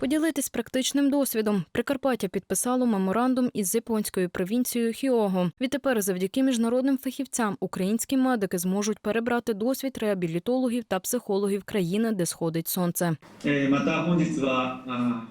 Поділитись практичним досвідом Прикарпаття підписало меморандум із японською провінцією Хіого. Відтепер, завдяки міжнародним фахівцям, українські медики зможуть перебрати досвід реабілітологів та психологів країни, де сходить сонце.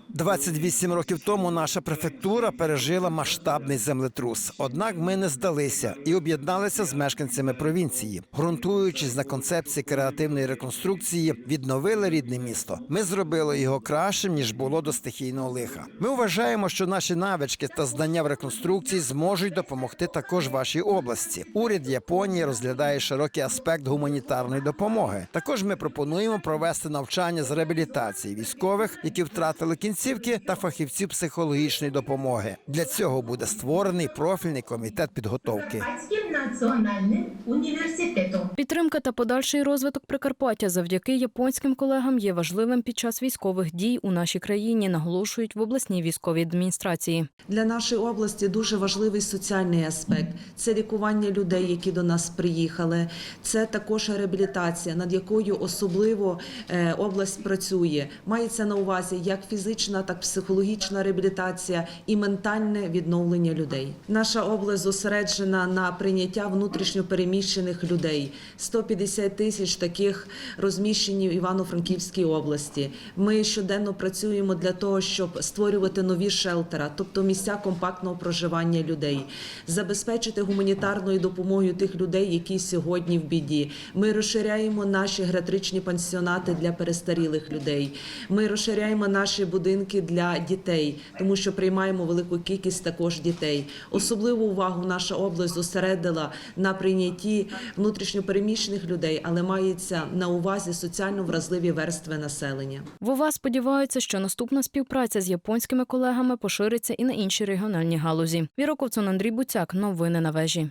28 років тому наша префектура пережила масштабний землетрус. Однак ми не здалися і об'єдналися з мешканцями провінції, ґрунтуючись на концепції креативної реконструкції, відновили рідне місто. Ми зробили його кращим ніж було до стихійного лиха. Ми вважаємо, що наші навички та знання в реконструкції зможуть допомогти також вашій області. Уряд Японії розглядає широкий аспект гуманітарної допомоги. Також ми пропонуємо провести навчання з реабілітації військових, які втратили кінцівки, та фахівців психологічної допомоги. Для цього буде створений профільний комітет підготовки. Національним університетом. Підтримка та подальший розвиток Прикарпаття завдяки японським колегам є важливим під час військових дій у нашій країні, наголошують в обласній військовій адміністрації. Для нашої області дуже важливий соціальний аспект. Це лікування людей, які до нас приїхали. Це також реабілітація, над якою особливо е, область працює. Мається на увазі як фізична, так і психологічна реабілітація і ментальне відновлення людей. Наша область зосереджена на прийняття внутрішньопереміщених людей. 150 тисяч таких розміщені в Івано-Франківській області. Ми щоденно працюємо для того, щоб створювати нові шелтера, тобто місця компактного проживання людей, забезпечити гуманітарною допомогою тих людей, які сьогодні в біді. Ми розширяємо наші гератричні пансіонати для перестарілих людей. Ми розширяємо наші будинки для дітей, тому що приймаємо велику кількість також дітей. Особливу увагу наша область зосередила на прийнятті внутрішньопереміщених людей, але мається на увазі соціально вразливі верстви населення. Вова сподіваються, що наступна співпраця з японськими колегами пошириться і на інші регіональні галузі. Віра Ковцун, Андрій Буцяк. Новини на вежі.